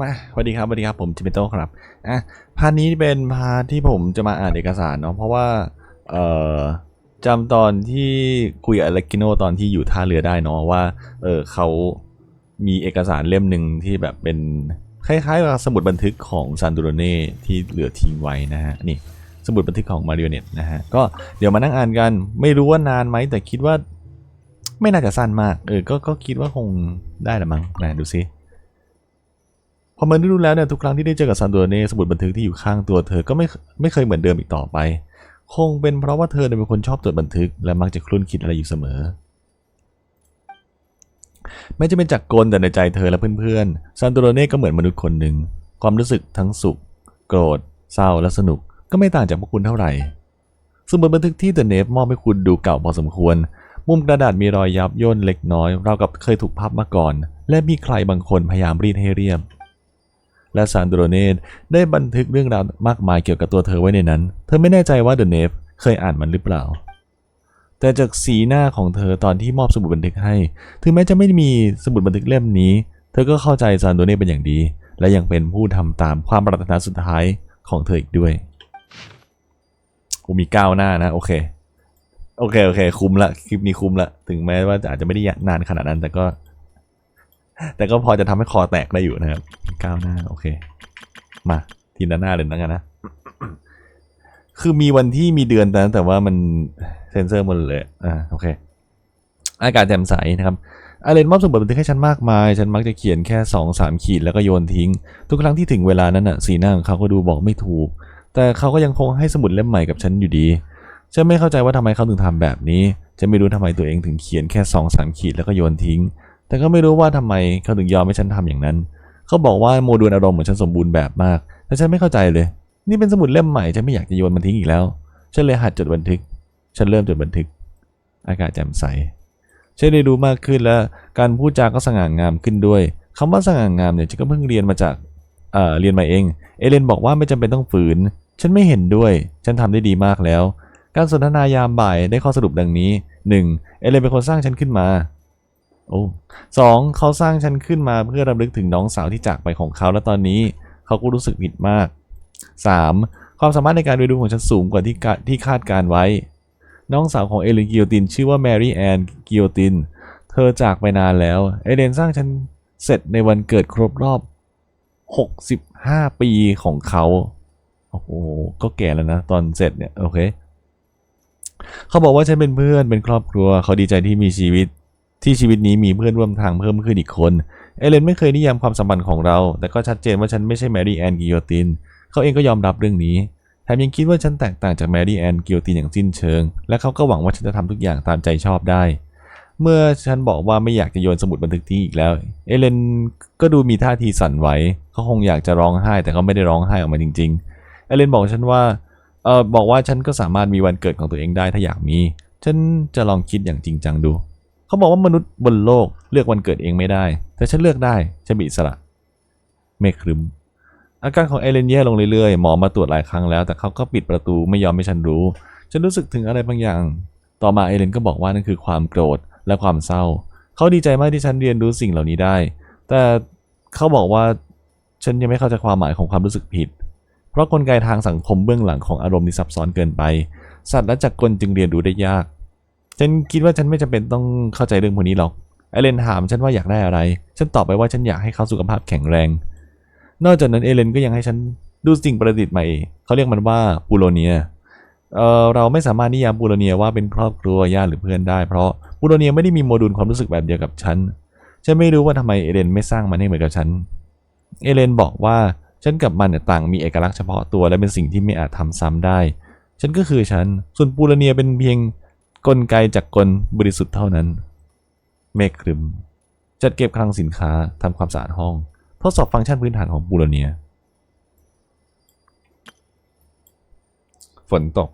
มาสวัสดีครับสวัสดีครับผมจิมเมโต้ครับอะพาร์ทนี้เป็นพาร์ทที่ผมจะมาอ่านเอกสารเนาะเพราะว่าเอ่อจำตอนที่คุยกับอเลกิโนตอนที่อยู่ท่าเรือได้เนาะว่าเออเขามีเอกสารเล่มหนึ่งที่แบบเป็นคล้ายๆกับสมุดบันทึกของซันดูโรเน่ที่เหลือทิ้งไว้นะฮะนี่สมุดบันทึกของมาริโอเนตนะฮะก็เดี๋ยวมานั่งอ่านกันไม่รู้ว่านานไหมแต่คิดว่า ไม่น่าจะสั้นมากเออก็ก็คิดว่าคงได้ละมั้งนะดูซิ พอมันได้รู้แล้วเนี่ยทุกครั้งที่ได้เจอกับซันโดเน่สมุดบันทึกที่อยู่ข้างตัวเธอก็ไม่ไม่เคยเหมือนเดิมอีกต่อไป คงเป็นเพราะว่าเธอเป็นคนชอบจดบันทึก และมักจะครุ่นคิดอะไรอยู่เสมอแม้จะเป็นจากกลแต่ในใจเธอและเพื่อนๆซันโดเน่ก็เหมือนมนุษย์คนหนึ่งความรู้สึกทั้งสุข โกรธ เศร้าและสนุกก็ไม่ต่างจากพวกคุณเท่าไหร่สมุดบันทึกที่เดอะเนฟมอบให้คุณดูเก่าพอสมควร มุมกระดาษมีรอยยับย่นเล็กน้อยราวกับเคยถูกพับมาก่อน และมีใครบางคนพยายามรีดให้เรียบ และซานโดรเนตได้บันทึกเรื่องราวมากมายเกี่ยวกับตัวเธอไว้ในนั้น เธอไม่แน่ใจว่าเดอะเนฟเคยอ่านมันหรือเปล่า แต่จากสีหน้าของเธอตอนที่มอบสมุดบันทึกให้ ถึงแม้จะไม่มีสมุดบันทึกเล่มนี้ เธอก็เข้าใจซานโดเนตเป็นอย่างดี และยังเป็นผู้ทำตามความปรารถนาสุดท้ายของเธออีกด้วยกูมีก้าวหน้านะ โอเค โอเค โอเค คุ้มละ คลิปนี้คุ้มละ ถึงแม้ว่าอาจจะไม่ได้นานขนาดนั้น แต่ก็ แต่ก็พอจะทำให้คอแตกได้อยู่นะครับก้าวหน้าโอเค มาทีละหน้าเลยนะกันนะ คือมีวันที่มีเดือนแต่แต่ว่ามันเซนเซอร์หมดเลยอ่าโอเค อากาศแจ่มใสนะครับอาเลนมอบสมุดบันทึกให้ฉันมากมาย ฉันมักจะเขียนแค่2องสามขีดแล้วก็โยนทิ้ง ทุกครั้งที่ถึงเวลานั้นน่ะ สีหน้าของเขาก็ดูบอกไม่ถูก แต่เขาก็ยังคงให้สมุดเล่มใหม่กับฉันอยู่ดี ฉันไม่เข้าใจว่าทำไมเขาถึงทำแบบนี้ ฉันไม่รู้ทำไมตัวเองถึงเขียนแค่2องสามขีดแล้วก็โยนทิ้ง แต่ก็ไม่รู้ว่าทำไมเขาถึงยอมให้ฉันทำอย่างนั้น เขาบอกว่าโมดูลอารมณ์ของฉันสมบูรณ์แบบมาก แต่ฉันไม่เข้าใจเลย นี่เป็นสมุดเล่มใหม่ ฉันไม่อยากจะโยนมันทิ้งอีกแล้ว ฉันเลยหัดจดบันทึก ฉันเริ่มจดบันทึก อากาศแจ่มใส ฉันได้รู้มากขึ้นและการพูดจาก็สง่างามขึ้นด้วยคำว่าสง่างามเนี่ยฉันก็เพิ่งเรียนมาจากเอ่อเรียนมาเอง เอเลนบอกว่าไม่จำเป็นต้องฝืน ฉันไม่เห็นด้วย ฉันทำได้ดีมากแล้ว การสนทนายามบ่ายได้ข้อสรุปดังนี้ 1. เอเลนเป็นคนสร้างฉันขึ้นมา โอ้สองเขาสร้างฉันขึ้นมาเพื่อรำลึกถึงน้องสาวที่จากไปของเขาและตอนนี้เขาก็รู้สึกผิดมาก 3. ความสามารถในการเรียนรู้ของฉันสูงกว่าที่ที่คาดการไว้ น้องสาวของเอเลนกิโอติน ชื่อว่าแมรี่แอนกิโอติน เธอจากไปนานแล้ว เอเลนสร้างฉันเสร็จในวันเกิดครบรอบ 65 ปีของเขาโอ้โหก็แก่แล้วนะ ตอนเสร็จเนี่ย โอเค เขาบอกว่าฉันเป็นเพื่อนเป็นครอบครัว เขาดีใจที่มีชีวิต ที่ชีวิตนี้มีเพื่อนร่วมทางเพิ่มขึ้นอีกคน เอเลนไม่เคยนิยามความสัมพันธ์ของเรา แต่ก็ชัดเจนว่าฉันไม่ใช่แมรี่แอนกิโยติน เขาเองก็ยอมรับเรื่องนี้ แถมยังคิดว่าฉันแตกต่างจากแมรี่แอนกิโยตินอย่างสิ้นเชิง และเขาก็หวังว่าฉันจะทำทุกอย่างตามใจชอบได้ เมื่อฉันบอกว่าไม่อยากจะโยนสมุดบันทึกทิ้งอีกแล้ว เอเลนก็ดูมีท่าทีสั่นไหว เขาคงอยากจะร้องไห้ แต่เขาไม่ได้ร้องไห้ออกมาจริง ๆ เอเลนบอกฉันว่า เออบอกว่าฉันก็สามารถมีวันเกิดของตัวเองได้ถ้าอยากมี ฉันจะลองคิดอย่างจริงจังดู เขาบอกว่ามนุษย์บนโลกเลือกวันเกิดเองไม่ได้ แต่ฉันเลือกได้ ฉันมีอิสระ เมฆครึม อาการของเอเลนแย่ลงเรื่อยๆ หมอมาตรวจหลายครั้งแล้ว แต่เขาก็ปิดประตูไม่ยอมให้ฉันรู้ ฉันรู้สึกถึงอะไรบางอย่าง ต่อมาเอเลนก็บอกว่านั่นคือความโกรธและความเศร้า เขาดีใจมากที่ฉันเรียนรู้สิ่งเหล่านี้ได้ แต่เขาบอกว่าฉันยังไม่เข้าใจความหมายของความรู้สึกผิด เพราะกลไกทางสังคมเบื้องหลังของอารมณ์ที่ซับซ้อนเกินไป สัตว์และจักรกลจึงเรียนรู้ได้ยาก ฉันคิดว่าฉันไม่จำเป็นต้องเข้าใจเรื่องพวกนี้หรอกเอเลนถามฉันว่าอยากได้อะไร ฉันตอบไปว่าฉันอยากให้เขาสุขภาพแข็งแรง นอกจากนั้นเอเลนก็ยังให้ฉันดูสิ่งประดิษฐ์ใหม่ เขาเรียกมันว่าปูโรเนียเออเราไม่สามารถนิยามปูโรเนียว่าเป็นครอบครัวญาติหรือเพื่อนได้ เพราะปูโรเนียไม่ได้มีโมดูลความรู้สึกแบบเดียวกับฉัน ฉันไม่รู้ว่าทำไมเอเลนไม่สร้างมันให้เหมือนกับฉัน เอเลนบอกว่าฉันกับมันต่างมีเอกลักษณ์เฉพาะตัวและเป็นสิ่งที่ไม่อาจทำซ้ำได้ ฉันก็คือฉัน ส่วนปูโรเนียเป็นเพียง กลไกจากกลบริสุทธิ์เท่านั้น เมฆครึม จัดเก็บคลังสินค้าทำความสะอาดห้อง ทดสอบฟังก์ชันพื้นฐานของปูโรเนีย ฝนตก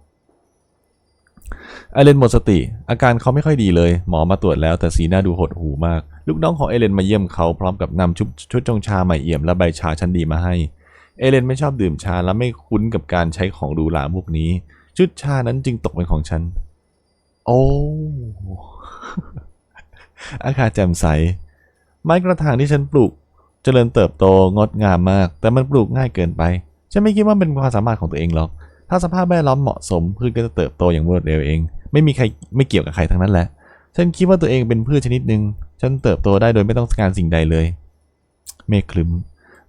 เอเลนหมดสติ อาการเขาไม่ค่อยดีเลย หมอมาตรวจแล้วแต่สีหน้าดูหดหูมาก ลูกน้องของเอเลนมาเยี่ยมเขาพร้อมกับนำชุดชุดจงชาใหม่เอี่ยมและใบชาชั้นดีมาให้ เอเลนไม่ชอบดื่มชาและไม่คุ้นกับการใช้ของหรูหราพวกนี้ ชุดชานั้นจึงตกเป็นของฉัน โอ้ อากาศแจ่มใส ไม้กระถางที่ฉันปลูกเจริญเติบโตงดงามมาก แต่มันปลูกง่ายเกินไป ฉันไม่คิดว่าเป็นความสามารถของตัวเองหรอก ถ้าสภาพแวดล้อมเหมาะสมพืชก็จะเติบโตอย่างรวดเร็วเอง ไม่มีใครไม่เกี่ยวกับใครทั้งนั้นแหละ ฉันคิดว่าตัวเองเป็นพืชชนิดหนึ่งฉันเติบโตได้โดยไม่ต้องการสิ่งใดเลย เมฆคลึ้ม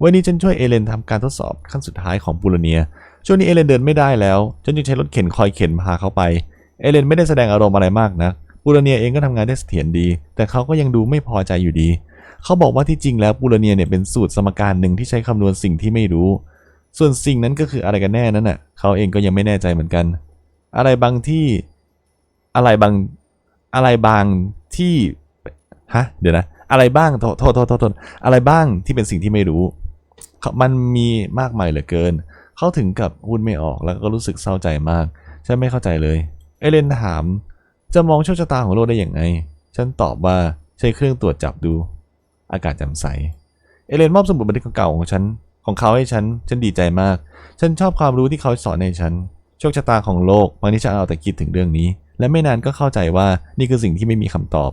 วันนี้ฉันช่วยเอเลนทำการทดสอบขั้นสุดท้ายของปูโรเนีย ช่วงนี้เอเลนเดินไม่ได้แล้ว ฉันจึงใช้รถเข็นคอยเข็นพาเขาไป เอเลนไม่ได้แสดงอารมณ์อะไรมากนะปูรเนียเองก็ทำงานได้เสถียรดี แต่เขาก็ยังดูไม่พอใจอยู่ดี เขาบอกว่าที่จริงแล้วปูรเนียเนี่ยเป็นสูตรสมการหนึ่งที่ใช้คำนวณสิ่งที่ไม่รู้ ส่วนสิ่งนั้นก็คืออะไรกันแน่นั้นน่ะเขาเองก็ยังไม่แน่ใจเหมือนกัน อะไรบางที่อะไรบางอะไรบางที่ฮะเดี๋ยวนะอะไรบ้างโทษโทษโทษโทษอะไรบ้างที่เป็นสิ่งที่ไม่รู้ มันมีมากมายเหลือเกิน เขาถึงกับพูดไม่ออกแล้วก็รู้สึกเศร้าใจมาก ฉันไม่เข้าใจเลย เอเลนถาม จะมองโชคชะตาของโลกได้อย่างไง ฉันตอบว่าใช้เครื่องตรวจจับดู อากาศแจ่มใส เอเลนมอบสมุดบันทึกเก่าของฉัน ของเขาให้ฉัน ฉันดีใจมาก ฉันชอบความรู้ที่เขาสอนให้ฉัน โชคชะตาของโลกบางทีฉันเอาแต่คิดถึงเรื่องนี้ และไม่นานก็เข้าใจว่านี่คือสิ่งที่ไม่มีคำตอบ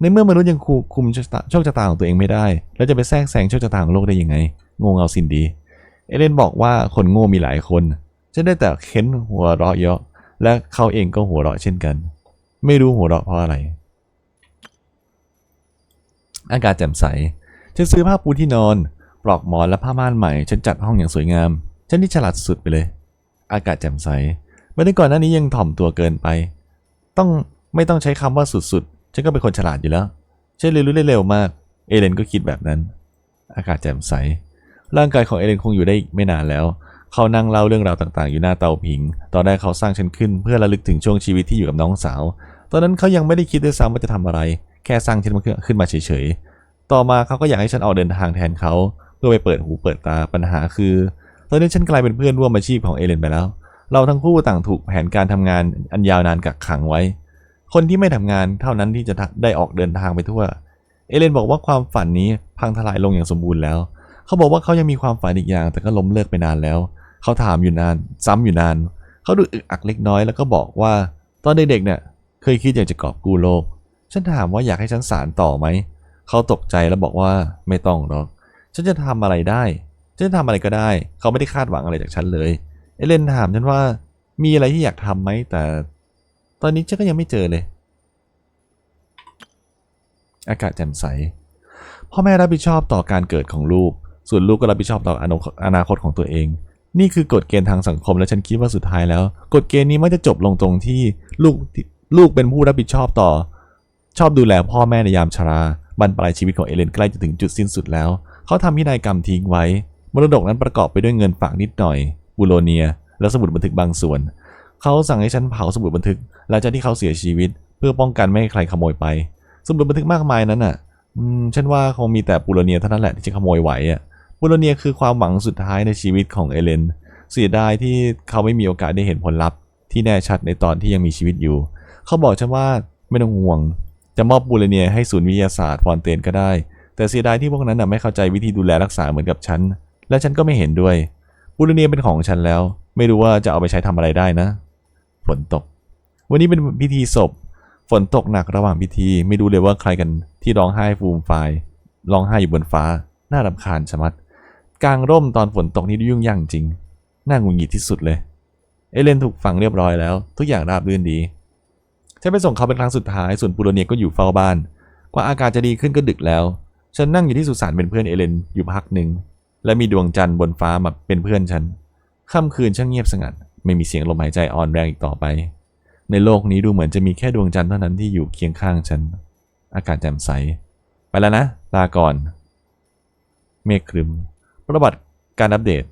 ในเมื่อมนุษย์ยังคูคุมโชคชะตาโชคชะตาของตัวเองไม่ได้ แล้วจะไปแทรกแซงโชคชะตาของโลกได้ยังไง งงเอาสินดี เอเลนบอกว่าคนโง่มีหลายคน ฉันได้แต่เค้นหัวเราะเยาะ และเขาเองก็หัวเราะเช่นกัน ไม่รู้หัวเราะเพราะอะไร อากาศแจ่มใส ฉันซื้อผ้าปูที่นอน ปลอกหมอนและผ้าม่านใหม่ ฉันจัดห้องอย่างสวยงาม ฉันนี่ฉลาดสุดไปเลย อากาศแจ่มใส เมื่อก่อนหน้านี้ยังถ่อมตัวเกินไป ต้องไม่ต้องใช้คำว่าสุดๆ ฉันก็เป็นคนฉลาดอยู่แล้ว ฉันเรียนรู้ได้เร็วมาก เอเลนก็คิดแบบนั้น อากาศแจ่มใส ร่างกายของเอเลนคงอยู่ได้อีกไม่นานแล้ว เขานั่งเล่าเรื่องราวต่างๆ อยู่หน้าเตาผิง ตอนแรกเขาสร้างฉันขึ้นเพื่อระลึกถึงช่วงชีวิตที่อยู่กับน้องสาว ตอนนั้นเขายังไม่ได้คิดด้วยซ้ำว่าจะทำอะไร แค่สร้างฉันมาขึ้นมาเฉยๆ ต่อมาเขาก็อยากให้ฉันออกเดินทางแทนเขาเพื่อไปเปิดหูเปิดตาปัญหาคือ ตอนนี้ฉันกลายเป็นเพื่อนร่วมอาชีพของเอเลนไปแล้ว เราทั้งคู่ต่างถูกแผนการทำงานอันยาวนานกักขังไว้ คนที่ไม่ทำงานเท่านั้นที่จะได้ออกเดินทางไปทั่ว เอเลนบอกว่าความฝันนี้พังทลายลงอย่างสมบูรณ์แล้ว เขาบอกว่าเขายังมีความฝันอีกอย่างแต่ก็ล้มเลิกไปนานแล้ว เขาถามอยู่นาน ซ้ำอยู่นาน เขาดูอึกอักเล็กน้อยแล้วก็บอกว่า ตอนเด็กๆเนี่ยเคยคิดอยากจะกอบกู้โลก ฉันถามว่าอยากให้ฉันสารต่อไหม เขาตกใจแล้วบอกว่าไม่ต้องหรอก ฉันจะทำอะไรได้ ฉันจะทำอะไรก็ได้ เขาไม่ได้คาดหวังอะไรจากฉันเลย เอเลนถามฉันว่ามีอะไรที่อยากทำไหมแต่ ตอนนี้ฉันก็ยังไม่เจอเลย อากาศแจ่มใส พ่อแม่รับผิดชอบต่อการเกิดของลูก ส่วนลูกก็รับผิดชอบต่ออนาคตของตัวเอง นี่คือกฎเกณฑ์ทางสังคมและฉันคิดว่าสุดท้ายแล้ว กฎเกณฑ์นี้มักจะจบลงตรงที่ลูกลูกเป็นผู้รับผิดชอบต่อ ชอบดูแลพ่อแม่ในยามชราบรรปลายชีวิตของเอเลนใกล้จะถึงจุดสิ้นสุดแล้ว เขาทำพินัยกรรมทิ้งไว้ มรดกนั้นประกอบไปด้วยเงินฝากนิดหน่อย บูโรเนีย และสมุดบันทึกบางส่วน เขาสั่งให้ฉันเผาสมุดบันทึกหลังจากที่เขาเสียชีวิต เพื่อป้องกันไม่ให้ใครขโมยไป สมุดบันทึกมากมายนั้นน่ะฉันว่าคงมีแต่ปูโรเนียเท่านั้นแหละที่จะขโมยไหวอะ ปูโรเนียคือความหวังสุดท้ายในชีวิตของเอเลนเสียดายที่เขาไม่มีโอกาสได้เห็นผลลัพธ์ ที่แน่ชัดในตอนที่ยังมีชีวิตอยู่ เขาบอกฉันว่าไม่ต้องห่วง จะมอบปูโรเนียให้ศูนย์วิทยาศาสตร์ฟอนเตนก็ได้ แต่เสียดายที่พวกนั้นไม่เข้าใจวิธีดูแลรักษาเหมือนกับฉัน และฉันก็ไม่เห็นด้วยปูโรเนียเป็นของฉันแล้ว ไม่รู้ว่าจะเอาไปใช้ทำอะไรได้นะ ฝนตก วันนี้เป็นพิธีศพ ฝนตกหนักระหว่างพิธี ไม่รู้เลยว่าใครกันที่ร้องไห้ฟูมไฟร้องไห้อยู่บนฟ้า น่ารำคาญชะมัด กลางร่มตอนฝนตกนี่ยุ่งยากจริง น่าหงุดหงิดที่สุดเลย เอเลนถูกฝังเรียบร้อยแล้ว ทุกอย่างราบรื่นดี ฉันไปส่งเขาเป็นครั้งสุดท้าย ส่วนปูโรเนียก็อยู่เฝ้าบ้าน กว่าอากาศจะดีขึ้นก็ดึกแล้ว ฉันนั่งอยู่ที่สุสานเป็นเพื่อนเอเลนอยู่พักหนึ่ง และมีดวงจันทร์บนฟ้ามาเป็นเพื่อนฉัน ค่ำคืนช่างเงียบสงัด ไม่มีเสียงลมหายใจอ่อนแรงอีกต่อไป ในโลกนี้ดูเหมือนจะมีแค่ดวงจันทร์เท่านั้นที่อยู่เคียงข้างฉัน อากาศแจ่มใส ไปแล้วนะ ลาก่อน เมฆครึม ระวัติการอัปเดต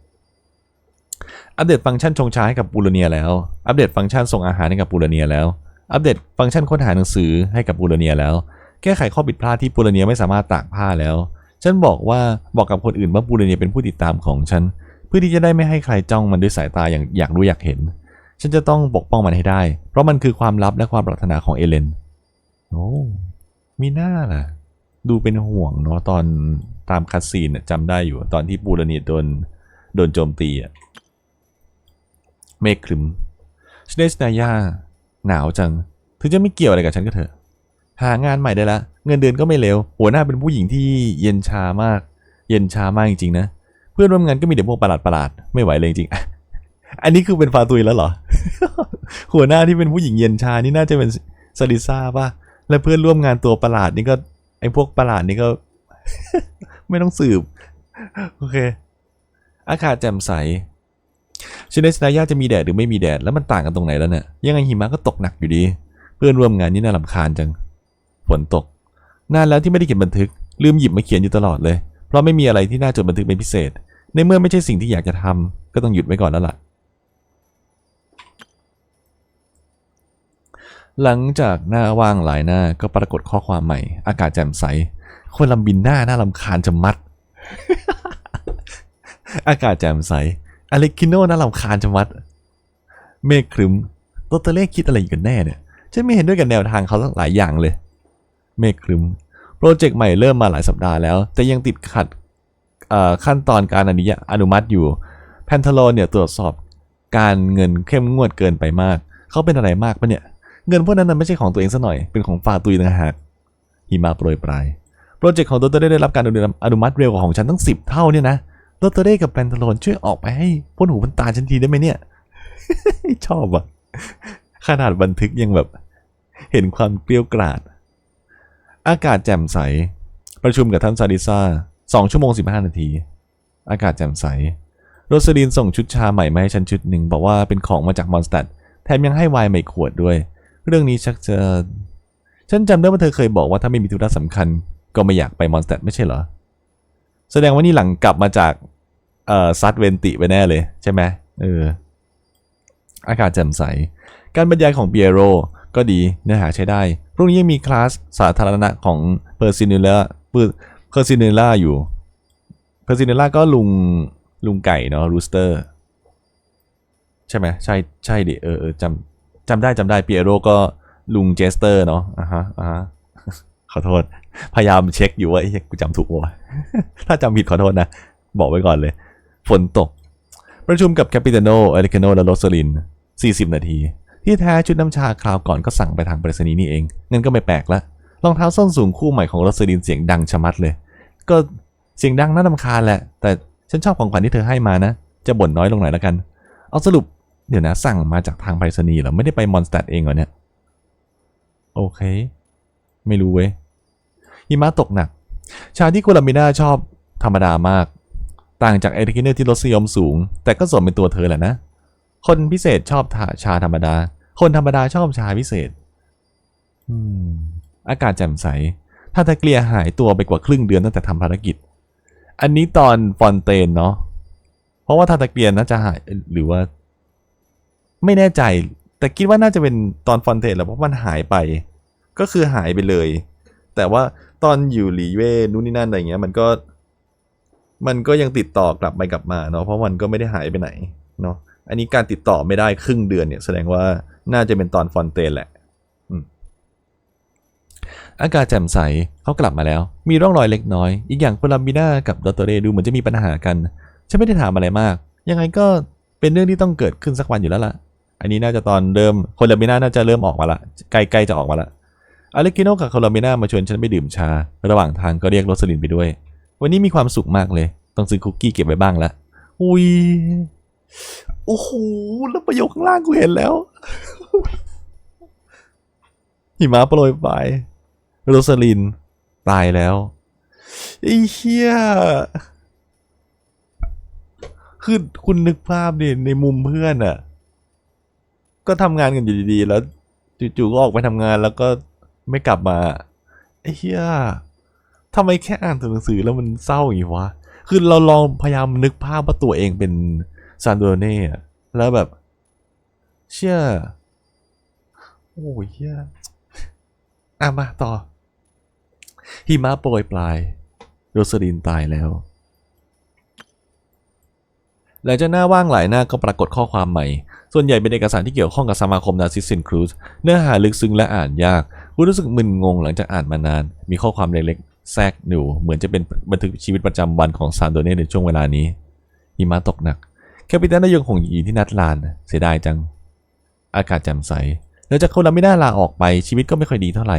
อัปเดตฟังก์ชันชงชาให้กับปูโรเนียแล้ว อัปเดตฟังก์ชันส่งอาหารให้กับปูโรเนียแล้ว อัปเดตฟังก์ชันค้นหาหนังสือให้กับปูโรเนียแล้ว แก้ไขข้อผิดพลาดที่ปูโรเนียไม่สามารถตากผ้าแล้ว ฉันบอกว่าบอกกับคนอื่นว่าปูโรเนียเป็นผู้ติดตามของฉัน เพื่อที่จะได้ไม่ให้ใครจ้องมันด้วยสายตาอย่างอยากรู้อยากเห็น ฉันจะต้องปกป้องมันให้ได้ เพราะมันคือความลับและความปรารถนาของเอเลน โอ้ มีหน้าล่ะ ดูเป็นห่วงเนาะตอนตามคัดซีนจำได้อยู่ตอนที่ปูรเนีโดนโดนโจมตีอะเมฆครึมชเนสนายาหนาวจัง ถึงจะไม่เกี่ยวอะไรกับฉันก็เถอะ หางานใหม่ได้ละ เงินเดือนก็ไม่เลวหัวหน้าเป็นผู้หญิงที่เย็นชามาก เย็นชามากจริงๆนะ เพื่อนร่วมงานก็มีแต่พวกประหลาดประหลาดไม่ไหวเลยจริงอันนี้คือเป็นฟาตุยแล้วเหรอ หัวหน้าที่เป็นผู้หญิงเย็นชานี่น่าจะเป็นซาดิซ่าป่ะ และเพื่อนร่วมงานตัวประหลาดนี่ก็ ไอพวกประหลาดนี่ก็ ไม่ต้องสืบ โอเค อากาศแจ่มใสชินเนสนายาจะมีแดดหรือไม่มีแดดแล้วมันต่างกันตรงไหนแล้วเนี่ยยังไงหิมะก็ตกหนักอยู่ดี เพื่อนร่วมงานนี่น่ารำคาญจังฝนตก นานแล้วที่ไม่ได้เขียนบันทึก ลืมหยิบมาเขียนอยู่ตลอดเลย เพราะไม่มีอะไรที่น่าจดบันทึกเป็นพิเศษ ในเมื่อไม่ใช่สิ่งที่อยากจะทำก็ต้องหยุดไว้ก่อนแล้วล่ะ หลังจากหน้าว่างหลายหน้าก็ปรากฏข้อความใหม่ อากาศแจ่มใส คนลำบินหน้าหน่ารำคาญจะมัด อากาศแจ่มใส อเล็กคิโนน่ารำคาญจะมัด เมฆครึ้มโตเตเล่คิดอะไรอยู่กันแน่เนี่ยฉันไม่เห็นด้วยกับแนวทางเขาหลายอย่างเลย เมฆครึ้มโปรเจกต์ใหม่เริ่มมาหลายสัปดาห์แล้ว แต่ยังติดขัดขั้นตอนการอนุญาอนุมัติอยู่แพนทโลเนี่ยตรวจสอบการเงินเข้มงวดเกินไปมาก เขาเป็นอะไรมากปะเนี่ย เงินพวกนั้นไม่ใช่ของตัวเองซะหน่อย เป็นของฟาตุยต่างหากหิมะโปรยปลายโปรเจกต์ของดรเต้ได้รับการอนุมัติเร็วกว่าของฉันตั้ง 10 เท่าเนี่ยนะดรเต้กับแพนทาโลนช่วยออกไปให้พ้นหูพ้นตาฉันทีได้ไหมเนี่ย ชอบอะ ขนาดบันทึกยังแบบ เห็นความเกลี้ยวกราด อากาศแจ่มใส ประชุมกับท่านซาดิซ่า2ชั่วโมง15นาที อากาศแจ่มใส โรสลินส่งชุดชาใหม่มาให้ฉันชุดหนึ่งบอกว่าเป็นของมาจากมอนสเตดแถมยังให้ไวน์ใหม่ขวดด้วย เรื่องนี้ชักจะฉันจำได้ว่าเธอเคยบอกว่าถ้าไม่มีธุระสำคัญ ก็ไม่อยากไปมอนสเตดไม่ใช่เหรอ แสดงว่านี่หลังกลับมาจากเอ่อซัดเวนติไปแน่เลยใช่ไหมเอออากาศแจ่มใส การบรรยายของเบียโรก็ดีเนื้อหาใช้ได้ พรุ่งนี้ยังมีคลาสสาธารณะของเพอร์ซิน l ล่าเพอร์ซิน l ล่าอยู่เพอร์ซิน l ล่าก็ลุงลุงไก่เนาะรูสเตอร์ ใช่ไหมใช่ใช่ดิเออเออจำ จำได้จำได้เปียโรก็ลุงเจสเตอร์เนาะอ่าฮะอ่าฮะขอโทษ พยายามเช็คอยู่ว่าเอ้กูจำถูกวะถ้าจำผิดขอโทษนะ บอกไว้ก่อนเลย ฝนตก ประชุมกับแคปิตานโนเอริคาโนและโรสลิน 40 นาที ที่แท้ชุดน้ำชาคราวก่อนก็สั่งไปทางไปรษณีย์นี่เองงั้นก็ไม่แปลกละรองเท้าส้นสูงคู่ใหม่ของโรสลินเสียงดังชะมัดเลย ก็เสียงดังน่ารำคาญแหละ แต่ฉันชอบของขวัญที่เธอให้มานะ จะบ่นน้อยลงหน่อยละกัน เอาสรุป เดี๋ยวนะสั่งมาจากทางไปรษณีย์เหรอ ไม่ได้ไปมอนสเตดเองเหรอเนี่ย โอเค ไม่รู้เว้ยหิมะตกหนัก ชาที่โคลามิน่าชอบธรรมดามาก ต่างจากเอริกิเนอร์ที่รสนิยมสูง แต่ก็สมเป็นตัวเธอแหละนะ คนพิเศษชอบชาธรรมดา คนธรรมดาชอบชาพิเศษ อืม อากาศแจ่มใส ถ้าตะเกียหายตัวไปกว่าครึ่งเดือนตั้งแต่ทำภารกิจ อันนี้ตอนฟอนเตนเนาะ เพราะว่าทาตะเกียน่าจะหายหรือว่า ไม่แน่ใจ แต่คิดว่าน่าจะเป็นตอนฟอนเตนแหละเพราะมันหายไป ก็คือหายไปเลย แต่ว่าตอนอยู่หลีเว่นู่นนี่นั่นอะไรเงี้ย มันก็ มันก็ยังติดต่อกลับไปกลับมาเนาะเพราะมันก็ไม่ได้หายไปไหนเนาะอันนี้การติดต่อไม่ได้ครึ่งเดือนเนี่ยแสดงว่าน่าจะเป็นตอนฟอนเตนแหละอากาศแจ่มใสเขากลับมาแล้ว มีร่องรอยเล็กน้อย อีกอย่างโคลัมบิน่ากับดอตเตอร์เรดูเหมือนจะมีปัญหากัน ฉันไม่ได้ถามอะไรมาก ยังไงก็เป็นเรื่องที่ต้องเกิดขึ้นสักวันอยู่แล้วล่ะ อันนี้น่าจะตอนเริ่มโคลัมบิน่าน่าจะเริ่มออกมาละใกล้ๆจะออกมาละอเล็กกิโนกับโคลัมบิน่ามาชวนฉันไปดื่มชา ระหว่างทางก็เรียกโรสลินไปด้วย วันนี้มีความสุขมากเลย ต้องซื้อคุกกี้เก็บไว้บ้างละอุ้ยโอ้โหแล้วประโยคข้างล่างกูเห็นแล้ว หิมะโปรยปลายโรสลิน ตายแล้วไอ้เหี้ยคือคุณนึกภาพดิในมุมเพื่อนอะ่ะ ก็ทำงานกันอยู่ดีๆ แล้วจู่ๆก็ออกไปทำงานแล้วก็ไม่กลับมาไอ้เหี้ยทำไมแค่อ่านหนังสือแล้วมันเศร้าอย่างนี้วะ คือเราลองพยายามนึกภาพว่าตัวเองเป็นซานโดเน่แล้วแบบ เชื่อ โอ้ยเหี้ยอะมาต่อ หิมะโปรยปลาย โรสลินตายแล้ว หลังจากหน้าว่างหลายหน้าก็ปรากฏข้อความใหม่ ส่วนใหญ่เป็นเอกสารที่เกี่ยวข้องกับสมาคมนาซิสซินครูซเนื้อหาลึกซึ้งและอ่านยากคุณรู้สึกมึนงงหลังจากอ่านมานาน มีข้อความเล็กๆ แทรกอยู่เหมือนจะเป็นบันทึกชีวิตประจำวันของซานโดเน่ในช่วงเวลานี้หิมะตกหนัก แคปิตันได้ยังคงอยู่ที่นัดลาน เสียดายจัง อากาศแจ่มใสหลังจากโคลาไมิน่าลาออกไปชีวิตก็ไม่ค่อยดีเท่าไหร่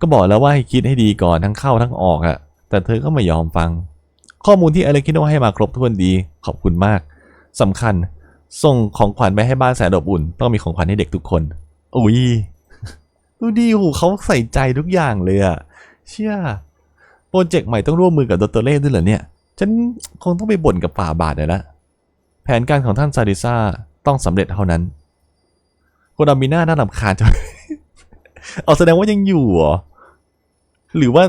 ก็บอกแล้วว่าให้คิดให้ดีก่อนทั้งเข้าทั้งออกอะแต่แต่เธอก็ไม่ยอมฟัง ข้อมูลที่อเลคิโนให้มาครบถ้วนดี ขอบคุณมากสำคัญ ส่งของขวัญไปให้บ้านแสนอบอุ่น ต้องมีของขวัญให้เด็กทุกคนอุ้ยดูดีโหเขาใส่ใจทุกอย่างเลยอะเชื่อโปรเจกต์ใหม่ต้องร่วมมือกับดรเล่ด้วยเหรอเนี่ย ฉันคงต้องไปบ่นกับฝ่าบาทเลยละแผนการของท่านซาดิซ่าต้องสำเร็จเท่านั้นโคนอามิน่าน่ารำคาญจังเอาแสดงว่ายังอยู่เหรอหรือว่า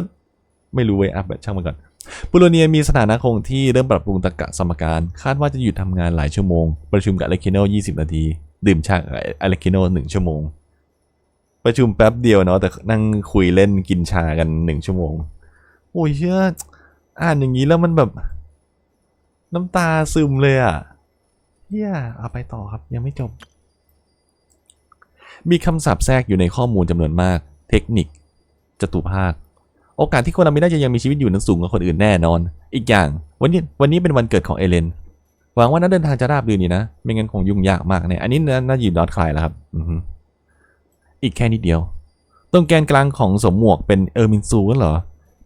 ไม่รู้เว้ยอะแบบช่างมันก่อน ปูโรเนียมีสถานะคงที่เริ่มปรับปรุงตรรกะสมการ คาดว่าจะหยุดทำงานหลายชั่วโมง ประชุมกับอเลคิโน20 นาที ดื่มชากับอเลคิโนหนึ่งชั่วโมง ประชุมแป๊บเดียวเนาะแต่นั่งคุยเล่นกินชากันหนึ่งชั่วโมง โอ้ยเชื่ออ่านอย่างนี้แล้วมันแบบ น้ำตาซึมเลยอะเฮียเอาไปต่อครับยังไม่จบ มีคำศัพท์แทรกอยู่ในข้อมูลจำนวนมาก เทคนิคจตุภาค โอกาสที่คนอามิน่าจะยังมีชีวิตอยู่นั้นสูงกว่าคนอื่นแน่นอน อีกอย่างวันนี้วันนี้เป็นวันเกิดของเอเลนหวังว่านักเดินทางจะราบรื่นนี่นะ ไม่งั้นคงยุ่งยากมากเนี่ยอันนี้น่าน่าหยิบดอทคลายแล้วครับอีกแค่นิดเดียว ตรงแกนกลางของสมหมวกเป็นเออร์มินซูกันเหรอ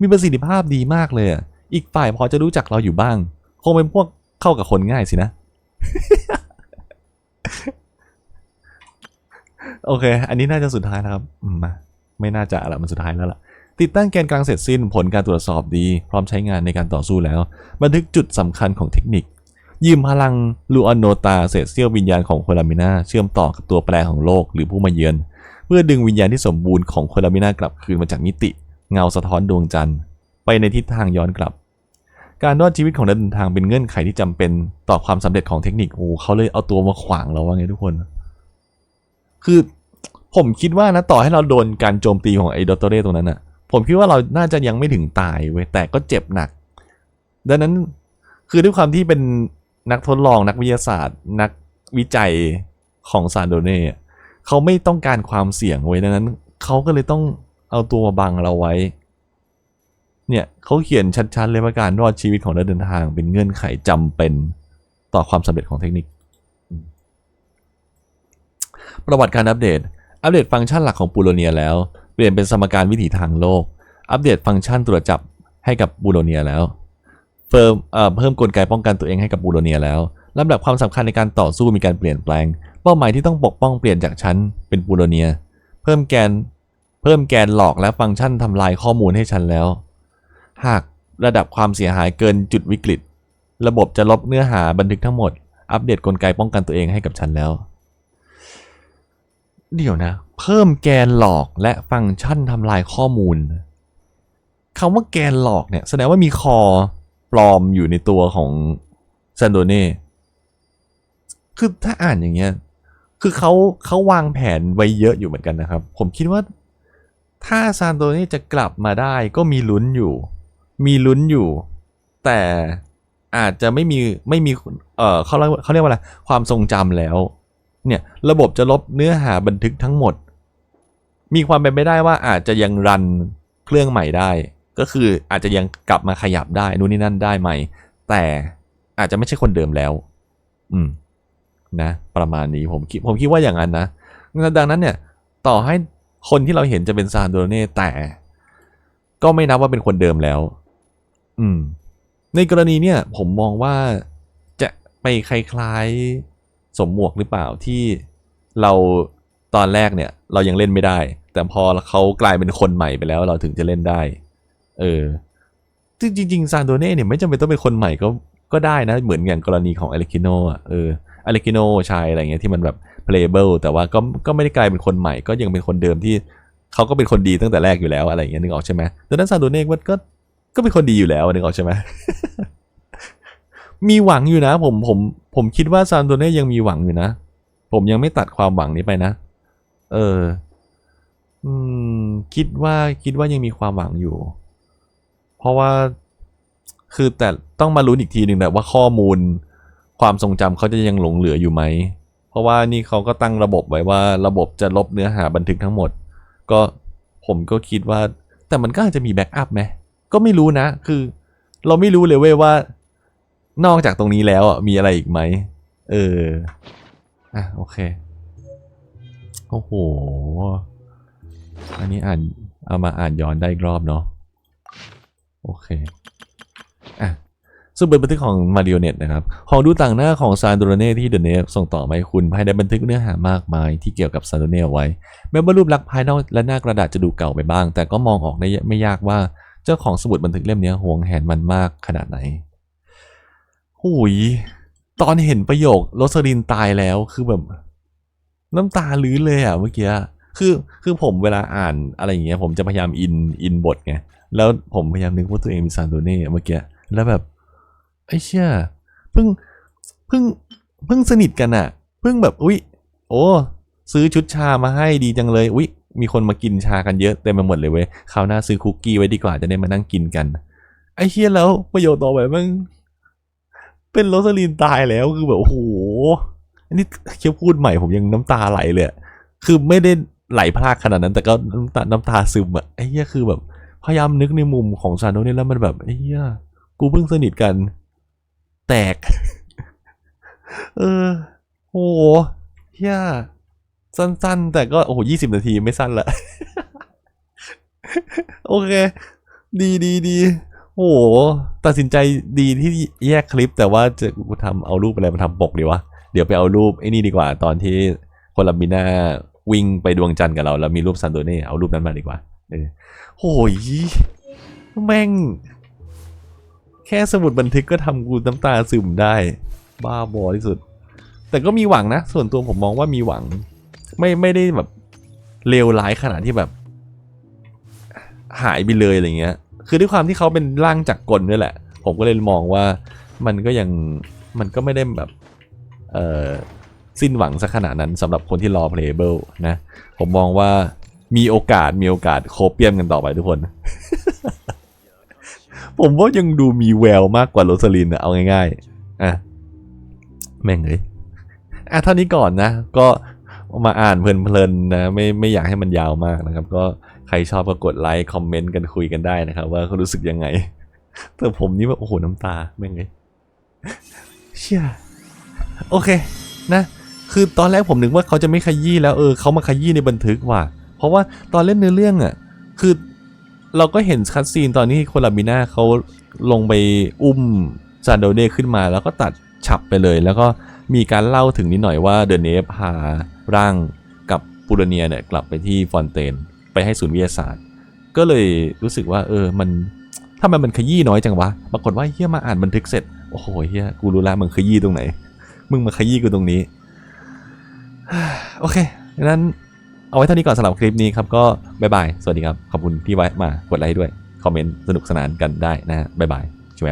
มีประสิทธิภาพดีมากเลยอะอีกฝ่ายพอจะรู้จักเราอยู่บ้าง คงเป็นพวกเข้ากับคนง่ายสินะ โอเค อันนี้น่าจะสุดท้ายแล้วครับมมาไม่น่าจะละมันสุดท้ายแล้วล่ะ ติดตั้งแกนกลางเสร็จสิ้นผลการตรวจสอบดี พร้อมใช้งานในการต่อสู้แล้ว บันทึกจุดสำคัญของเทคนิค ยืมพลังลูออนโนตาเศษเสี้ยววิญญาณของโคลามินาเชื่อมต่อกับตัวแปรของโลกหรือผู้มาเยือน เพื่อดึงวิญญาณที่สมบูรณ์ของโคลามินากลับคืนมาจากมิติ เงาสะท้อนดวงจันทร์ ไปในทิศทางย้อนกลับ การรอดชีวิตของเดินทางเป็นเงื่อนไขที่จำเป็นต่อความสำเร็จของเทคนิคโอ้เขาเลยเอาตัวมาขวางเราว่าไงทุกคน คือผมคิดว่านะต่อให้เราโดนการโจมตีของไอ้ดอตเตอร์เร่ตรงนั้นอะ ผมคิดว่าเราน่าจะยังไม่ถึงตายเว้ยแต่ก็เจ็บหนัก ดังนั้นคือด้วยความที่เป็นนักทดลองนักวิทยาศาสตร์ นักวิจัยของซานโดเน่เขาไม่ต้องการความเสี่ยงไว้ยดังนั้นเขาก็เลยต้องเอาตัวมาบังเราไว้ เนี่ยเขาเขียนชัดๆเลยว่าการรอดชีวิตของนักเดินทาง เป็นเงื่อนไขจำเป็นต่อความสำเร็จของเทคนิค ประวัติการอัปเดต อัปเดตฟังก์ชันหลักของปูโรเนียแล้ว ปลี่ยนเป็นสมการวิถีทางโลก อัปเดตฟังก์ชันตรวจจับให้กับปูโรเนียแล้วเฟิร์มเพิ่มกลไกป้องกันตัวเองให้กับปูโรเนียแล้วลำดับความสำคัญในการต่อสู้มีการเปลี่ยนแปลง เป้าหมายที่ต้องปกป้องเปลี่ยนจากฉันเป็นปูโรเนีย เพิ่มแกน เพิ่มแกนหลอกและฟังก์ชันทำลายข้อมูลให้ฉันแล้ว หากระดับความเสียหายเกินจุดวิกฤต ระบบจะลบเนื้อหาบันทึกทั้งหมด อัปเดตกลไกป้องกันตัวเองให้กับฉันแล้ว เดี๋ยวนะ เพิ่มแกนหลอกและฟังก์ชันทำลายข้อมูลคำว่าแกนหลอกเนี่ยแสดงว่ามีคอปลอมอยู่ในตัวของซันโดเน่คือถ้าอ่านอย่างเงี้ย คือเขาเขาวางแผนไว้เยอะอยู่เหมือนกันนะครับ ผมคิดว่าถ้าซานโตนี่จะกลับมาได้ก็มีลุ้นอยู่ มีลุ้นอยู่ แต่อาจจะไม่มีไม่มีเออเขาเรียกเขาเรียกว่าอะไรความทรงจำแล้ว เนี่ย ระบบจะลบเนื้อหาบันทึกทั้งหมด มีความเป็นไปได้ว่าอาจจะยังรันเครื่องใหม่ได้ ก็คืออาจจะยังกลับมาขยับได้นู่นนี่นั่นได้ใหม่ แต่อาจจะไม่ใช่คนเดิมแล้ว อืม นะ ประมาณนี้ผมคิดผมคิดว่าอย่างนั้นนะดังนั้นเนี่ย ต่อให้คนที่เราเห็นจะเป็นซานโดเน่แต่ ก็ไม่นับว่าเป็นคนเดิมแล้ว อืม ในกรณีเนี่ย ผมมองว่าจะไปคล้ายๆสมหมวกหรือเปล่าที่เราตอนแรกเนี่ย เรายังเล่นไม่ได้ แต่พอเขากลายเป็นคนใหม่ไปแล้วเราถึงจะเล่นได้ เออซึ่งจริงๆซานโดเน่เนี่ยไม่จำเป็นต้องเป็นคนใหม่ก็ก็ได้นะ เหมือนอย่างกรณีของอเลคิโนอะเอออเลกิโนชายอะไรเงี้ยที่มันแบบ playable แต่ว่าก็ก็ไม่ได้กลายเป็นคนใหม่ ก็ยังเป็นคนเดิมที่เขาก็เป็นคนดีตั้งแต่แรกอยู่แล้วอะไรเงี้ยนึกออกใช่ไหมดังนั้นซานโดเน่ก็ก็เป็นคนดีอยู่แล้วนึกออกใช่ไหมมีหวังอยู่นะ ผมผมผมคิดว่าซานโดเน่ยังมีหวังอยู่นะ ผมยังไม่ตัดความหวังนี้ไปนะ เออ อืม คิดว่าคิดว่ายังมีความหวังอยู่ เพราะว่าคือแต่ต้องมาลุ้นอีกทีหนึ่งแหละว่าข้อมูลความทรงจำเขาจะยังหลงเหลืออยู่ไหม เพราะว่านี่เขาก็ตั้งระบบไว้ว่าระบบจะลบเนื้อหาบันทึกทั้งหมด ก็ผมก็คิดว่า แต่มันก็อาจจะมีแบ็กอัพไหมก็ไม่รู้นะ คือ เราไม่รู้เลยเว้ยว่า นอกจากตรงนี้แล้วอะมีอะไรอีกไหมเอออะโอเคโอ้โห อันนี้อ่านเอามาอ่านย้อนได้อีกรอบเนาะโอเคอะซึ่งเป็นบันทึกของมาริโอเน็ตนะครับ ของดูต่างหน้าของซานโดรเน่ที่เดอะเนฟส่งต่อมาให้คุณภายในบันทึกเนื้อหามากมายที่เกี่ยวกับซานโดรเน่เอาไว้ แม้ว่ารูปลักษณ์ภายนอกและหน้ากระดาษจะดูเก่าไปบ้าง แต่ก็มองออกได้ไม่ยากว่าเจ้าของสมุดบันทึกเล่มนี้ห่วงแหนมันมากขนาดไหนหุยตอนเห็นประโยคโรสลินตายแล้วคือแบบ น้ำตาลื้นเลยอะเมื่อกี้ คือคือผมเวลาอ่านอะไรอย่างเงี้ยผมจะพยายามอินอินบทไงแล้วผมพยายามนึกว่าตัวเองมีซานโดเน่เมื่อกี้แล้วแบบไอ้เชี่ยเพิ่งเพิ่งเพิ่งสนิทกันอะเพิ่งแบบอุ๊ยโอ้ซื้อชุดชามาให้ดีจังเลยอุ๊ยมีคนมากินชากันเยอะเต็มไปหมดเลยเว้ยคราวหน้าซื้อคุกกี้ไว้ดีกว่าจะได้มานั่งกินกัน ไอ้เชี่ยแล้วประโยชน์ต่อไปมันเป็นโรสลินตายแล้วคือแบบโอ้โหอันนี้เคียวพูดใหม่ผมยังน้ำตาไหลเลยคือไม่ได้ ไหลพรากขนาดนั้น แต่ก็น้ำตาน้ำตาซึมอะไอ้เหี้ยคือแบบ พยายามนึกในมุมของซานโนเนี่ยแล้วมันแบบไอ้เหี้ยกูเพิ่งสนิทกัน แตก เออโอ้โหเฮียสั้น ๆ แต่ก็โอ้โหยี่สิบนาทีไม่สั้นละโอเค ดีดีดีโอ้โหตัดสินใจดีที่แยกคลิป แต่ว่าจะกูทำเอารูปอะไรมาทำปกดีวะ เดี๋ยวไปเอารูปไอ้นี่ดีกว่า ตอนที่โคลัมบิน่า วิ่งไปดวงจันทร์กับเรา แล้วมีรูปซันโดเน่เอารูปนั้นมาดีกว่าเออโอ้ยแม่ง แค่สมุดบันทึกก็ทำกูน้ำตาซึมได้ บ้าบอที่สุด แต่ก็มีหวังนะ ส่วนตัวผมมองว่ามีหวัง ไม่ไม่ได้แบบเลวร้ายขนาดที่แบบ หายไปเลยอะไรเงี้ย คือด้วยความที่เขาเป็นร่างจักรกลด้วยแหละ ผมก็เลยมองว่ามันก็ยังมันก็ไม่ได้แบบ เอ่อ สิ้นหวังสักขนาดนั้นสำหรับคนที่รอ playable นะ ผมมองว่ามีโอกาสมีโอกาสโคเปียมกันต่อไปทุกคน ผมว่ายังดูมีแววมากกว่าโรสลินอะเอาง่ายๆอะแม่งเลยอะเท่านี้ก่อนนะ ก็มาอ่านเพลินๆนะไม่ไม่อยากให้มันยาวมากนะครับ ก็ใครชอบก็กดไลค์คอมเมนต์กันคุยกันได้นะครับ ว่าเขารู้สึกยังไงแต่ผมนี่แบบโอ้โหน้ำตาแม่งเลยเชี่ยโอเค นะ คือตอนแรกผมนึกว่าเขาจะไม่ขยี้แล้วเออเขามาขยี้ในบันทึกว่ะ เพราะว่าตอนเล่นเนื้อเรื่องอะคือเราก็เห็นคัดซีนตอนที่โคลาบิน่าเขาลงไปอุ้มซานโดเน่ขึ้นมา แล้วก็ตัดฉับไปเลย แล้วก็มีการเล่าถึงนิดหน่อยว่าเดอะเนฟพาร่างกับปูรเนียเนี่ยกลับไปที่ฟอนเตน ไปให้ศูนย์วิทยาศาสตร์ ก็เลยรู้สึกว่าเออมันทำไมมันขยี้น้อยจังวะปรากฏว่าเฮียมาอ่านบันทึกเสร็จ โอ้โหเฮียกูรู้แล้วมึงขยี้ตรงไหน มึงมาขยี้กูตรงนี้ โอเคดังนั้นเอาไว้เท่านี้ก่อนสำหรับคลิปนี้ครับ ก็บายบาย สวัสดีครับ ขอบคุณที่ไว้มากดไลค์ด้วย คอมเมนต์สนุกสนานกันได้นะฮะบายบายช่วย